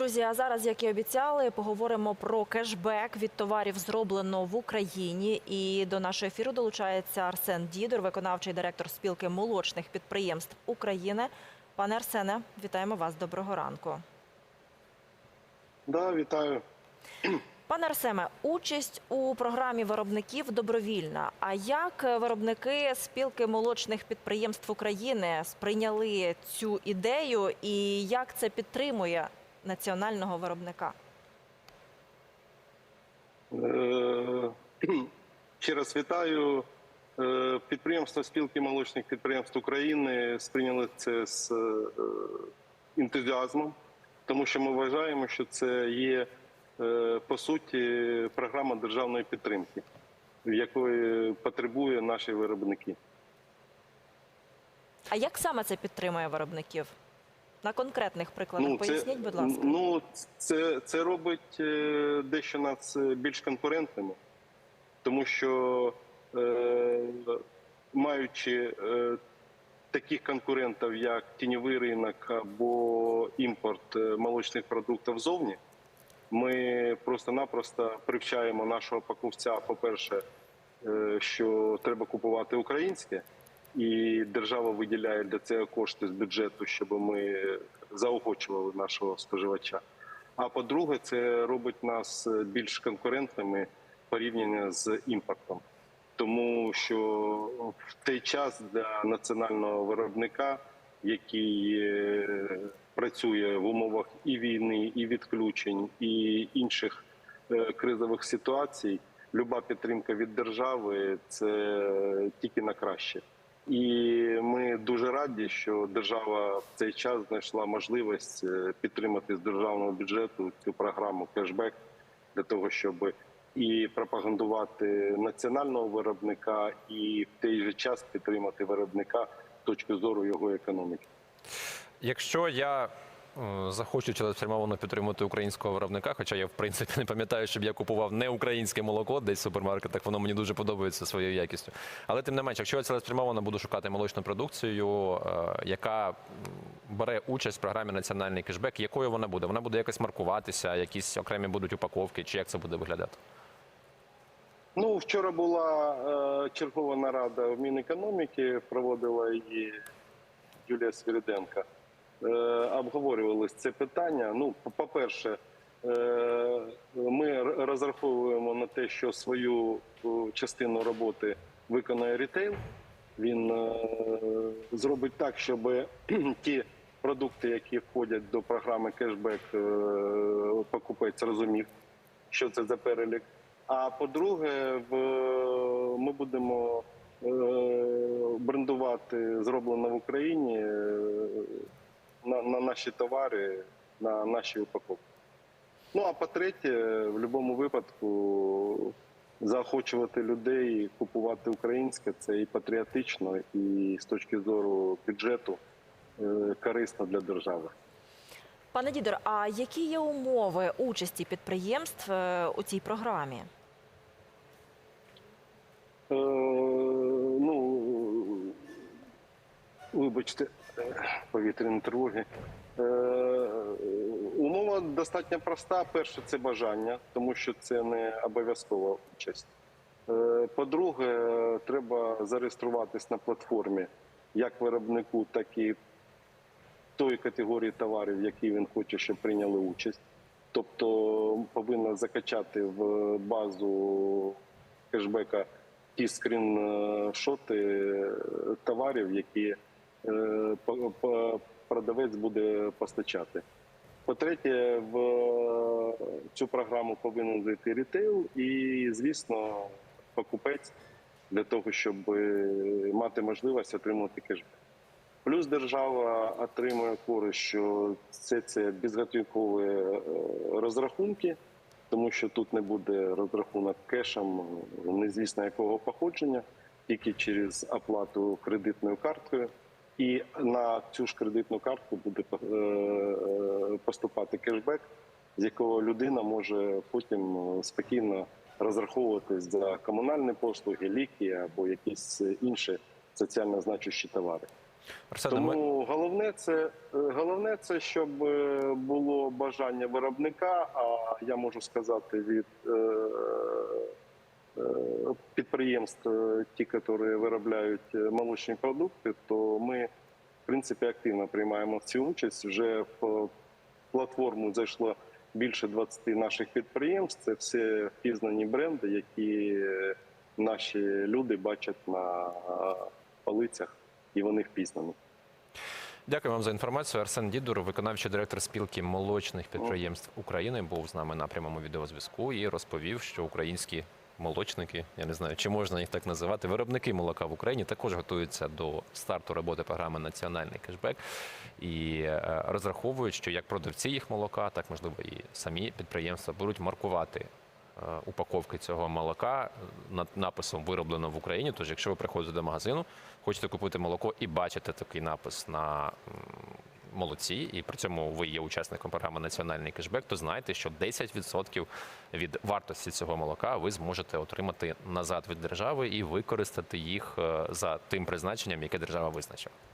Друзі, а зараз, як і обіцяли, поговоримо про кешбек від товарів зроблено в Україні. І до нашого ефіру долучається Арсен Дідор, виконавчий директор спілки молочних підприємств України. Пане Арсене, вітаємо вас. Доброго ранку. Да, вітаю. Пане Арсеме, участь у програмі виробників добровільна. А як виробники спілки молочних підприємств України сприйняли цю ідею і як це підтримує національного виробника? Е, Ще раз вітаю. Е, Підприємство спілки молочних підприємств України сприйняли це з е, ентузіазмом, тому що ми вважаємо, що це є по суті програма державної підтримки, якої потребує наші виробники. А як саме це підтримує виробників? На конкретних прикладах Ну, поясніть, будь ласка. Ну, це, це робить е, дещо нас більш конкурентними, тому що е, маючи е, таких конкурентів, як тіньовий ринок або імпорт е, молочних продуктів зовні, ми просто-напросто привчаємо нашого покупця, по-перше, е, що треба купувати українське, і держава виділяє для цього кошти з бюджету, щоб ми заохочували нашого споживача. А по-друге, це робить нас більш конкурентними порівняно з імпортом, тому що в той час для національного виробника, який е, працює в умовах і війни, і відключень, і інших е, кризових ситуацій, люба підтримка від держави це тільки на краще. І ми дуже раді, що держава в цей час знайшла можливість е, підтримати з державного бюджету цю програму кешбек для того, щоб і пропагандувати національного виробника, і в той же час підтримати виробника з точки зору його економіки. Якщо я е, захочу цілеспрямовано підтримати українського виробника, хоча я в принципі не пам'ятаю, щоб я купував не українське молоко десь в супермаркетах, воно мені дуже подобається своєю якістю. Але тим не менше, якщо я цілеспрямовано буду шукати молочну продукцію, е, яка бере участь в програмі національний кешбек, якою вона буде? Вона буде якось маркуватися, якісь окремі будуть упаковки, чи як це буде виглядати? Ну, вчора була е, чергова нарада в Мінекономіки, проводила її Юлія Свириденко. Е, обговорювалось це питання. Ну, по- по-перше, е, ми розраховуємо на те, що свою е, частину роботи виконає рітейл. Він е, зробить так, щоб ті продукти, які входять до програми кешбек, покупець розумів, що це за перелік. А по-друге, ми будемо брендувати зроблено в Україні на, на наші товари, на наші упаковки. Ну а по-третє, в будь-якому випадку заохочувати людей купувати українське це і патріотично, і з точки зору бюджету е, корисно для держави. Пане Дідор, а які є умови участі підприємств е, у цій програмі? Е, вибачте, е, повітряні тривоги. Е, умова достатньо проста. Перше, це бажання, тому що це не обов'язкова участь. Е, по-друге, треба зареєструватись на платформі як виробнику, так і тої категорії товарів, які він хоче, щоб прийняли участь. Тобто повинна закачати в базу кешбека ті скріншоти товарів, які продавець буде постачати. По-третє, в цю програму повинен зайти рітейл і, звісно, покупець для того, щоб е, мати можливість отримати кешбек. Плюс держава отримує користь, що це, це безготівкові е, розрахунки, тому що тут не буде розрахунок кешем, е, незвісно якого походження, тільки через оплату кредитною карткою. І на цю ж кредитну картку буде е, е, поступати кешбек, з якого людина може потім е, спокійно розраховуватись за комунальні послуги, ліки або якісь інші соціально значущі товари. Тому головне це головне це, щоб було бажання виробника. А я можу сказати від підприємств, е, ті, які виробляють е, молочні продукти, то ми в принципі активно приймаємо в цю участь. Вже в платформу зайшло більше 20 наших підприємств. Це все впізнані бренди, які е, наші люди бачать на е, полицях, і вони впізнані. Дякую вам за інформацію. Арсен Дідур, виконавчий директор спілки молочних підприємств України, був з нами на прямому відеозв'язку і розповів, що українські молочники, я не знаю, чи можна їх так називати, виробники молока в Україні також готуються до старту роботи програми Національний кешбек і е, розраховують, що як продавці їх молока, так можливо і самі підприємства будуть маркувати. е, Упаковки цього молока е, над написом вироблено в Україні. Тож, якщо ви приходите до магазину, хочете купити молоко і бачите такий напис на м, молоці, і при цьому ви є учасником програми Національний кешбек, то знайте, що 10% від вартості цього молока ви зможете отримати назад від держави і використати їх е, за тим призначенням, яке держава визначила.